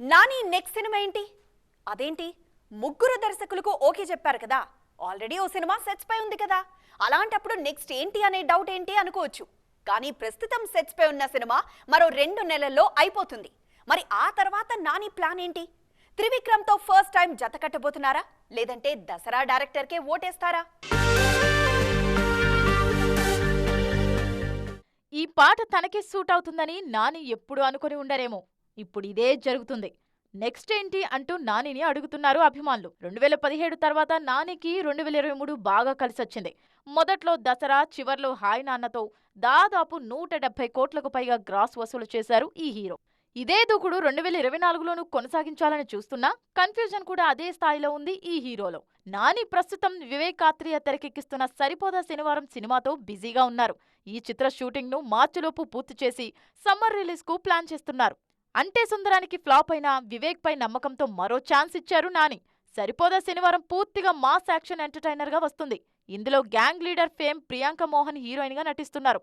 Nani next cinema ఏంటి? అదేంటి? ముగ్గురు దర్శకులకు ఓకే చెప్పారు కదా. ఆల్రెడీ ఓ సినిమా సెట్స్ పై ఉంది కదా. అలాంటప్పుడు నెక్స్ట్ ఏంటి అనే డౌట్ ఏంటి అనుకోవచ్చు. కానీ ప్రస్తుతం సెట్స్ పై ఉన్న సినిమా మరో రెండు నెలల్లో అయిపోతుంది. మరి ఆ తర్వాత నాని ప్లాన్ ఏంటి? త్రివిక్రమ్తో ఫస్ట్ టైం జత కట్టబోతున్నారా? లేదంటే దసరా డైరెక్టర్కే ఓటేస్తారా? ఈ పాట తనకే సూట్ అవుతుందని నాని ఎప్పుడు అనుకుని ఉండరేమో. ఇప్పుడు ఇదే జరుగుతుంది. నెక్స్ట్ ఏంటి అంటూ నానిని అడుగుతున్నారు అభిమానులు. రెండు వేల పదిహేడు తర్వాత నానికి రెండు వేల ఇరవై మూడు బాగా కలిసొచ్చింది. మొదట్లో దసరా చివర్లో హాయ్ నాన్నతో దాదాపు నూట డెబ్బై కోట్లకు పైగా గ్రాస్ వసూలు చేశారు ఈ హీరో. ఇదే దూకుడు రెండు వేల ఇరవై నాలుగులోనూ కొనసాగించాలని చూస్తున్నా కన్ఫ్యూజన్ కూడా అదే స్థాయిలో ఉంది ఈ హీరోలో. నాని ప్రస్తుతం వివేకాత్రియ తెరకెక్కిస్తున్న సరిపోదా శనివారం సినిమాతో బిజీగా ఉన్నారు. ఈ చిత్ర షూటింగ్ను మార్చిలోపు పూర్తి చేసి సమ్మర్ రిలీజ్కు ప్లాన్ చేస్తున్నారు. అంటే సుందరానికి ఫ్లాప్ అయిన వివేక్ పై నమ్మకంతో మరో ఛాన్స్ ఇచ్చారు నాని. సరిపోదా శనివారం పూర్తిగా మాస్ యాక్షన్ ఎంటర్టైనర్గా వస్తుంది. ఇందులో gang leader fame Priyanka Mohan హీరోయిన్గా నటిస్తున్నారు.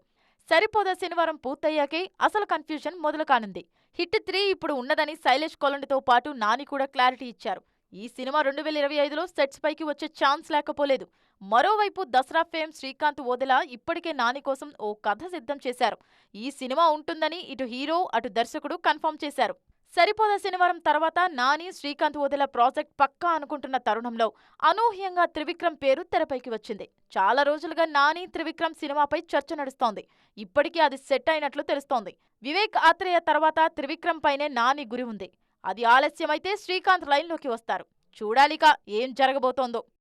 సరిపోదా శనివారం పూర్తయ్యాకే అసలు కన్ఫ్యూజన్ మొదలు కానుంది హిట్ త్రీ ఇప్పుడు ఉన్నదని శైలేష్ కొలండితో పాటు నాని కూడా క్లారిటీ ఇచ్చారు. ఈ సినిమా రెండు వేల ఇరవై ఐదులో సెట్స్ పైకి వచ్చే ఛాన్స్ లేకపోలేదు. మరోవైపు దసరా ఫేమ్ శ్రీకాంత్ ఓదెల ఇప్పటికే నాని కోసం ఓ కథ సిద్ధం చేశారు. ఈ సినిమా ఉంటుందని ఇటు హీరో అటు దర్శకుడు కన్ఫర్మ్ చేశారు. సరిపోదా శనివారం తర్వాత నాని శ్రీకాంత్ ఓదెల ప్రాజెక్ట్ పక్కా అనుకుంటున్న తరుణంలో అనూహ్యంగా త్రివిక్రమ్ పేరు తెరపైకి వచ్చింది. చాలా రోజులుగా నాని త్రివిక్రమ్ సినిమాపై చర్చ నడుస్తోంది. ఇప్పటికీ అది సెట్ అయినట్లు తెలుస్తోంది. వివేక్ ఆత్రేయ తర్వాత త్రివిక్రమ్ పైనే నాని గురి ఉంది. అది ఆలస్యమైతే శ్రీకాంత్ లైన్లోకి వస్తారు. చూడాలిక ఏం జరగబోతోందో.